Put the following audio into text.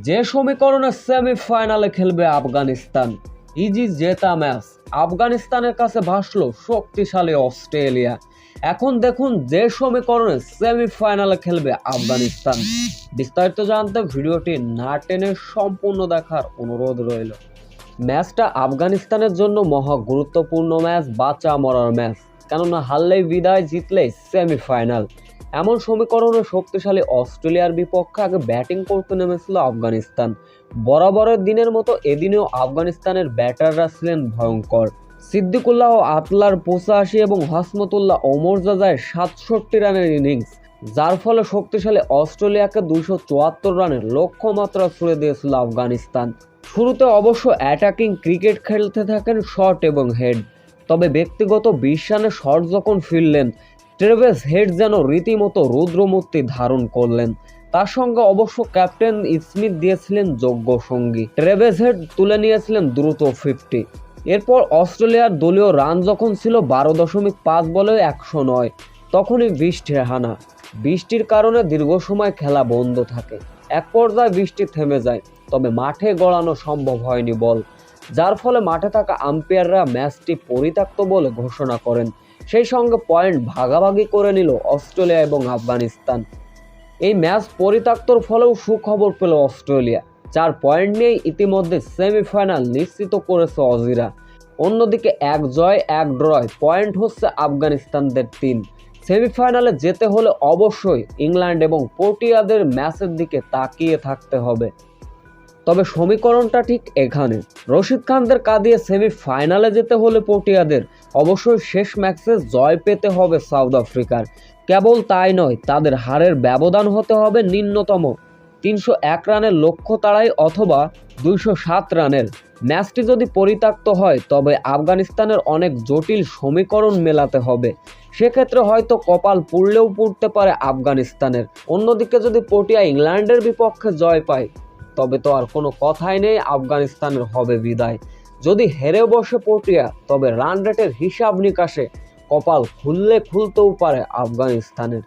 যে সমীকরণে সেমিফাইনালে খেলবে আফগানিস্তান ইজি জেতা ম্যাচ। আফগানিস্তানের কাছে ভাসলো শক্তিশালী অস্ট্রেলিয়া। এখন দেখুন যে সমীকরণে সেমিফাইনালে খেলবে আফগানিস্তান। বিস্তারিত জানতে ভিডিওটি না টেনে সম্পূর্ণ দেখার অনুরোধ রইল। ম্যাচটা আফগানিস্তানের জন্য মহা গুরুত্বপূর্ণ ম্যাচ, বাঁচা মরার ম্যাচ। কেননা হারলেই বিদায়, জিতলেই সেমিফাইনাল এমন সমীকরণে শক্তিশালী অস্ট্রেলিয়ার বিপক্ষে আগে ব্যাটিং করতে নেমেছিল আফগানিস্তান। বরাবরের দিনের মতো এদিনেও আফগানিস্তানের ব্যাটাররা ছিলেন ভয়ঙ্কর। সিদ্দিকুল্লাহ, আতলার পঁচাশি এবং হাসমতুল্লাহ ওমরজাজায় সাতষট্টি রানের ইনিংস, যার ফলে শক্তিশালী অস্ট্রেলিয়াকে দুইশো চুয়াত্তর রানের লক্ষ্যমাত্রা ছুড়ে দিয়েছিল আফগানিস্তান। শুরুতে অবশ্য অ্যাটাকিং ক্রিকেট খেলতে থাকেন শট এবং হেড, তবে ব্যক্তিগত বিশ রানে শট যখন ফিরলেন ট্রেভেস হেড যেন রীতিমতো রুদ্রমূর্তি ধারণ করলেন। তার সঙ্গে অবশ্য ক্যাপ্টেন স্মিথ দিয়েছিলেন যোগ্য সঙ্গী। ট্রেভেস হেড তুলে নিয়েছিলেন দ্রুত ফিফটি এরপর অস্ট্রেলিয়ার দলীয় রান যখন ছিল বারো দশমিক পাঁচ বলে একশো নয়, তখনই বৃষ্টির হানা। বৃষ্টির কারণে দীর্ঘ সময় খেলা বন্ধ থাকে। এক পর্যায়ে বৃষ্টি থেমে যায়, তবে মাঠে গড়ানো সম্ভব হয়নি বল। যার ফলে মাঠে থাকা আম্পায়াররা ম্যাচটি পরিত্যক্ত বলে ঘোষণা করেন। সেই সঙ্গে পয়েন্ট ভাগাভাগি করে নিল অস্ট্রেলিয়া এবং আফগানিস্তান। এই ম্যাচ পরিত্যক্তর ফলেও সুখবর পেল অস্ট্রেলিয়া, চার পয়েন্ট নিয়েই ইতিমধ্যে সেমিফাইনাল নিশ্চিত করেছে অজিরা। অন্যদিকে এক জয়, এক ড্রয়, পয়েন্ট হচ্ছে আফগানিস্তানদের তিন। সেমিফাইনালে যেতে হলে অবশ্যই ইংল্যান্ড এবং পোর্টিয়াদের ম্যাচের দিকে তাকিয়ে থাকতে হবে। তবে সমীকরণটা ঠিক এখানে। রশিদ খানদের কাঁদিয়ে সেমিফাইনালে যেতে হলে পোর্টিয়াদের অবশ্যই শেষ ম্যাচে জয় পেতে হবে সাউথ আফ্রিকার। কেবল তাই নয়, তাদের হারের ব্যবধান হতে হবে নিম্নতম। তিনশো এক রানের লক্ষ্য তাড়াই অথবা দুইশো সাত রানের। ম্যাচটি যদি পরিত্যক্ত হয়, তবে আফগানিস্তানের অনেক জটিল সমীকরণ মেলাতে হবে। সেক্ষেত্রে হয়তো কপাল পুড়লেও পুড়তে পারে আফগানিস্তানের। অন্যদিকে যদি পোটিয়া ইংল্যান্ডের বিপক্ষে জয় পায় তবে তো আর কোনো কথাই নেই, আফগানিস্তানের হবে বিদায়। যদি হেরে বসে পটিয়া, তবে রান রেটের হিসাব নিকাশে কপাল খুললে খুলতেও পারে আফগানিস্তানের।